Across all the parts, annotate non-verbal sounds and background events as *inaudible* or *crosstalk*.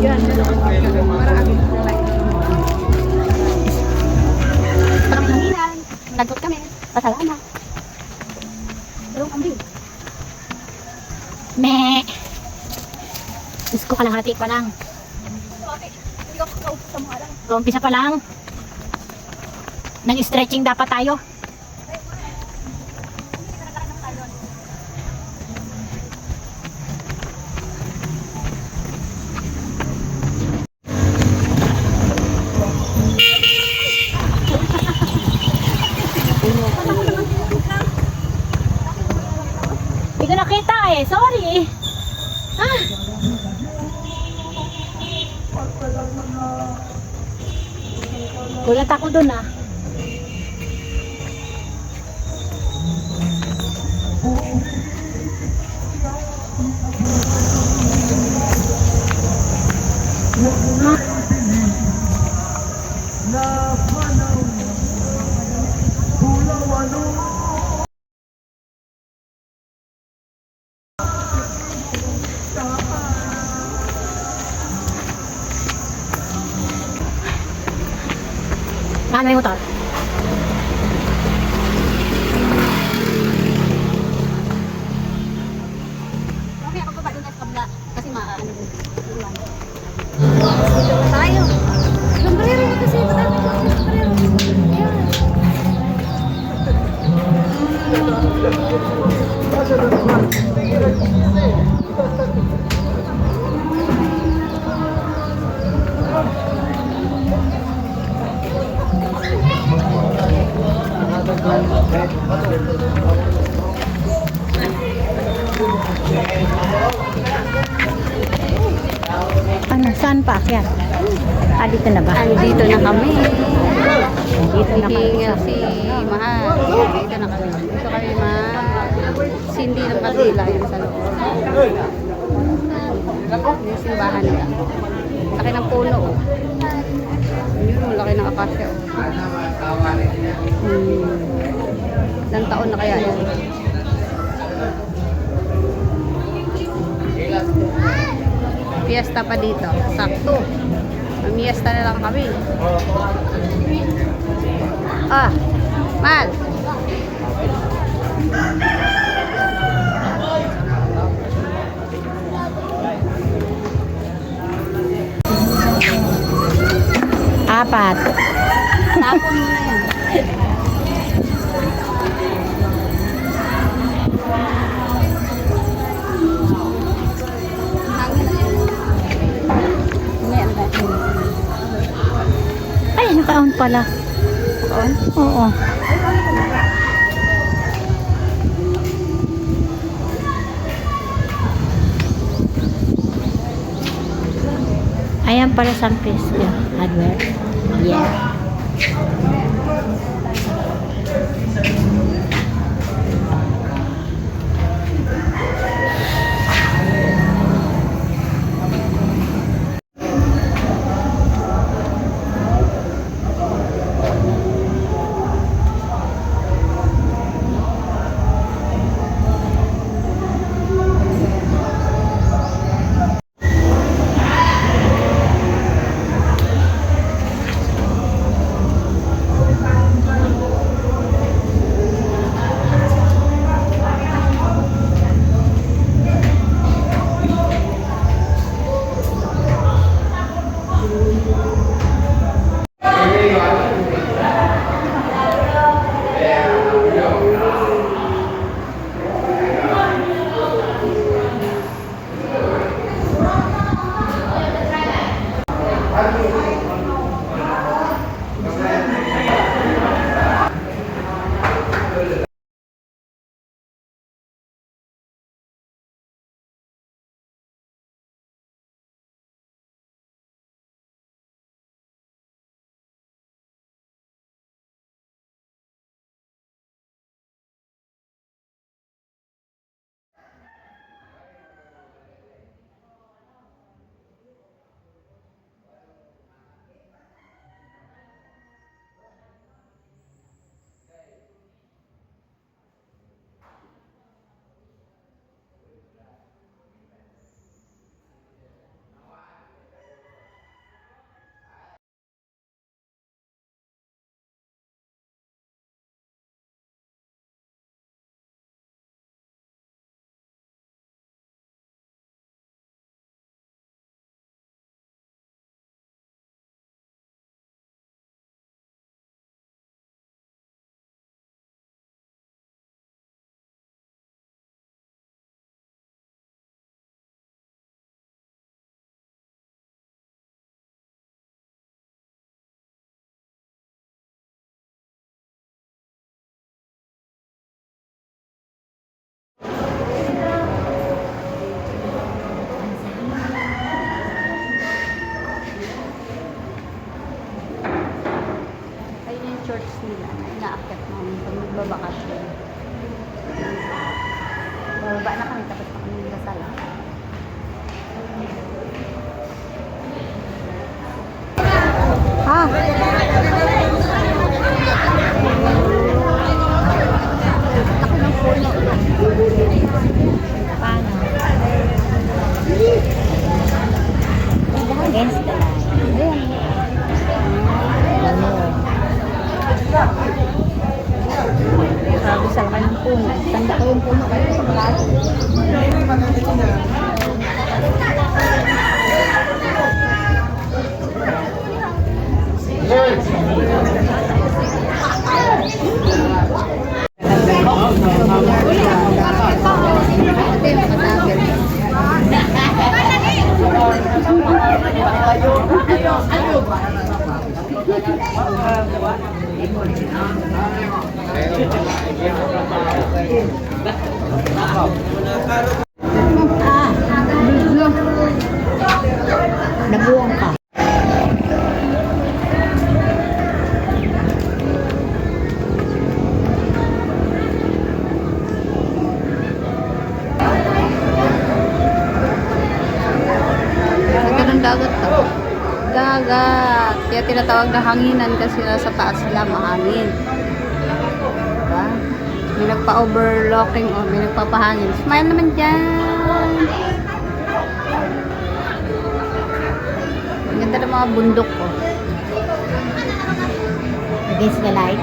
Nagot kami. Pasalamat. Pero kambing. Me. Diyos ko, kalahati pa lang. So, umpisa pa lang. Nag-stretching dapat tayo. Hindi ko nakita eh. Sorry. Ah. Dun ah. Ano yung motor? Mamaya Andito na kami. Dito na kami. Hihinga si Mahal. Dito na kami. Dito kami ma sindi ng kandila yun sa loob. Yung simbahan nila. Laki ng puno. oh. Yun, laki ng akasya. oh. Hmm. Ilang taon na kaya yun? Fiesta pa dito. Sakto. Mamiesta na lang kami. Ah, Mal. Apat. Tapon naka-on pala. On? Oo. Ayan pala San Cristo hardware. Yeah. Bababa na kami tapos na kami ng dasal. Ha? Laki ng puno. Paano? Against the light. Ayan. Grabe sa laki ng puno. Tanda ko yung puno kayo sa malayo. Ito yung masabi. Ah. Nabuwang ka. Ganda ng dagat to. Dagat. Kaya tinatawag na hanginan kasi nasa taas sila mahangin. Diba? May nagpa-overlocking o may nagpapahangin. Smile naman dyan. Ang ganda ng mga bundok ko. Against the light.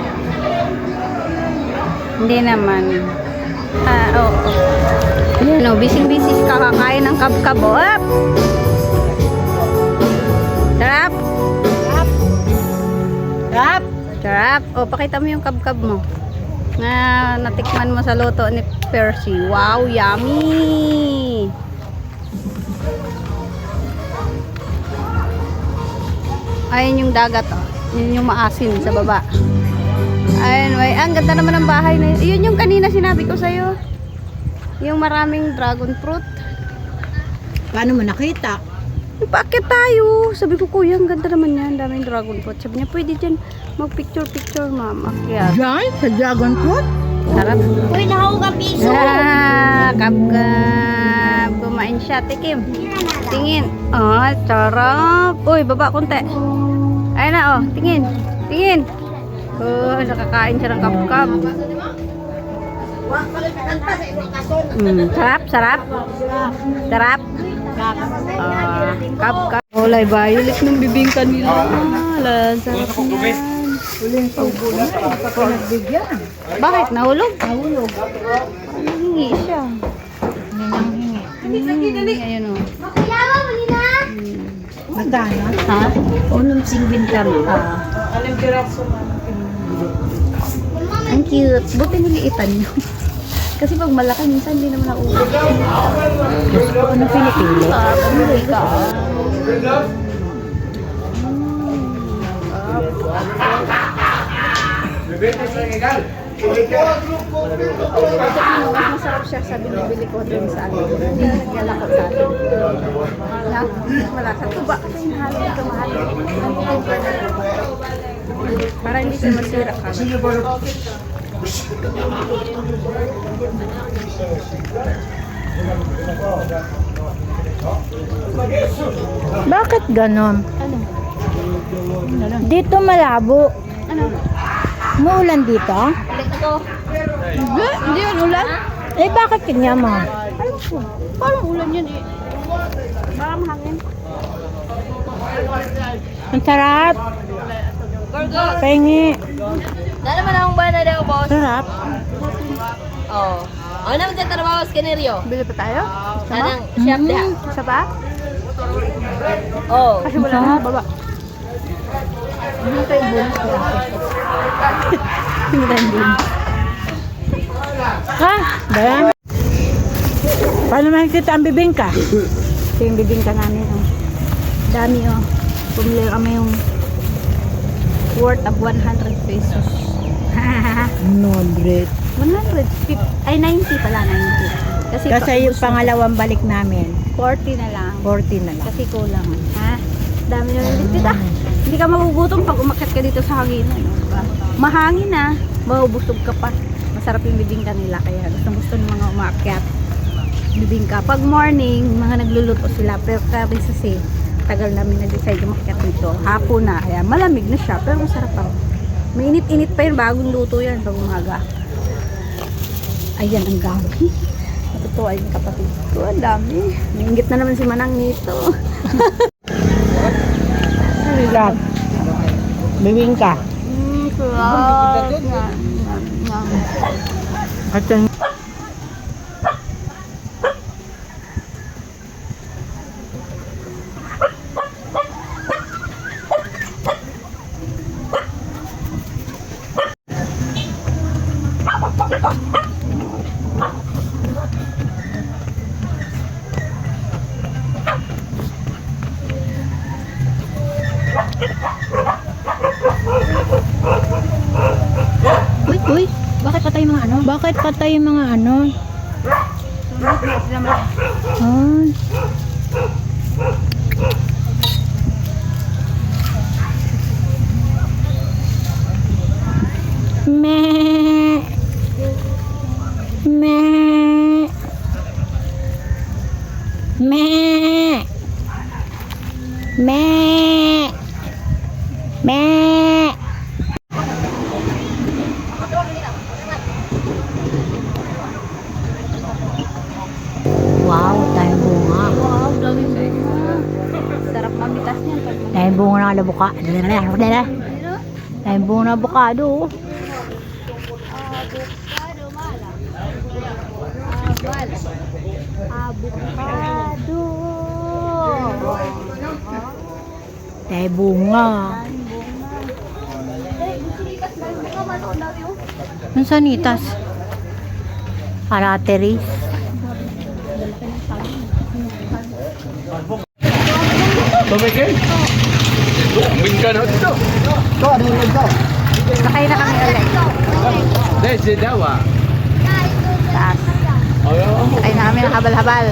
Hindi naman. Ah, oo. Oh, Yan o, bising-bising kakakain ng kabkab. Rap! Sarap! O, pakita mo yung kabkab mo. Na natikman mo sa loto ni Percy. Wow, yummy! Ayun yung dagat, oh. Yun yung maasin sa baba. Ayun, way. Ang ganda naman ng bahay na yun. Yun yung kanina sinabi ko sa'yo. Yung maraming dragon fruit. Paano mo nakita? Bakit tayo? Sabi ko, kuya, ang ganda naman yan. Daming dragon fruit. Sabi niya, pwede dyan mag-picture-picture, mama. Kaya, Diyan? Sa dragon fruit? sarap. Uy, ka piso! Ah, kap-kap. Kumain siya, tikim. Tingin. Ah, sarap. Uy, baba konti. Ayun na, oh. Tingin. Tingin. Oh, nakakain siya ng kap-kap. Mm, sarap, sarap. Sarap. Ah, kap-kap. Olay, violet ng bibingka nila. Ah, sarap niyan. Huling tubo na ako nagbigyan. Bakit? Nahulog? Nahulog. Hingi siya. Nananghingi. Hmm, ayun o. Hmm. Magkano? Ha? Unong singbin kami. Ah. Ang cute. Buti niliitan nyo. *laughs* Kasi pag malaki, minsan hindi naman nauubos. Diyos ko, ano pinipili? Ah, pamili ka. Mas masarap siya sa binibili ko dun sa ano. Hindi na nagyalako sa atin. Na, wala sa tuba. Kasi mahal ito, mahal. Para hindi siya masira ka. Bakit ganon? Ano? Dito malabo. Ano? Muulan dito? Hindi, hindi yun ulan. Eh, bakit kanya mo? Ano po? Parang ulan yun eh. Parang hangin. Ang sarap. Pengi. Dala man akong bana daw, boss. Sarap. Oh. Ano naman dyan trabaho sa Canario? Bili pa tayo? Anang chef da. Isa ba? Oh. Kasi wala na baba. Hindi tayo bonus. Hindi tayo bonus. Ha? Bayan. Paano makikita ang bibingka? Ito yung bibingka namin. Oh. Dami oh. Pumili kami yung worth of 100 pesos. *laughs* 100. 100. Ay, 90 pala. 90. Kasi, Kasi pa- yung pangalawang balik namin, 40 na lang. 40 na lang. Kasi kulang. Ha? Dami na ulit kita. Hindi ka magugutom pag umakyat ka dito sa hanginan. no? Diba? mahangin na, mabubusog ka pa. Masarap yung bibingka nila, kaya gusto gusto ng mga umakyat. Bibingka. Pag morning, mga nagluluto sila, pero kasi, tagal namin na-decide umakyat dito. Hapon na, kaya malamig na siya, pero masarap pa. Mainit-init pa yun, bagong luto yan, pag umaga. Ayan ang gabi. Ito ay yung kapatid ko. Ang dami. Nainggit na naman si Manang nito. Sarap. Bibingka. Mm, sarap. Yan, yan, yan. At yung Uy, uy, bakit patay yung mga ano? Bakit patay yung mga ano? Ay. Meh. Meh. Meh. Meh. Meh. Wow, tayo bunga. Wow, dami Sarap mamitas niyan. pag Ng alabuka. Dala, bunga ng abukado. Avocado. Avocado. Tayo bunga. Ang sanitas. Arateris. Tumigil. Bumbing ka na ito. Sakay na kami ulit. Dahil si Dawa. Taas. Ayaw. Ay namin ang habal-habal.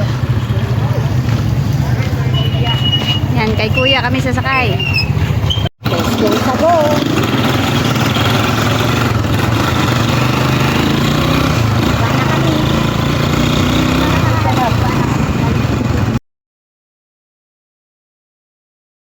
Yan, kay kuya kami sasakay. Let's go, go.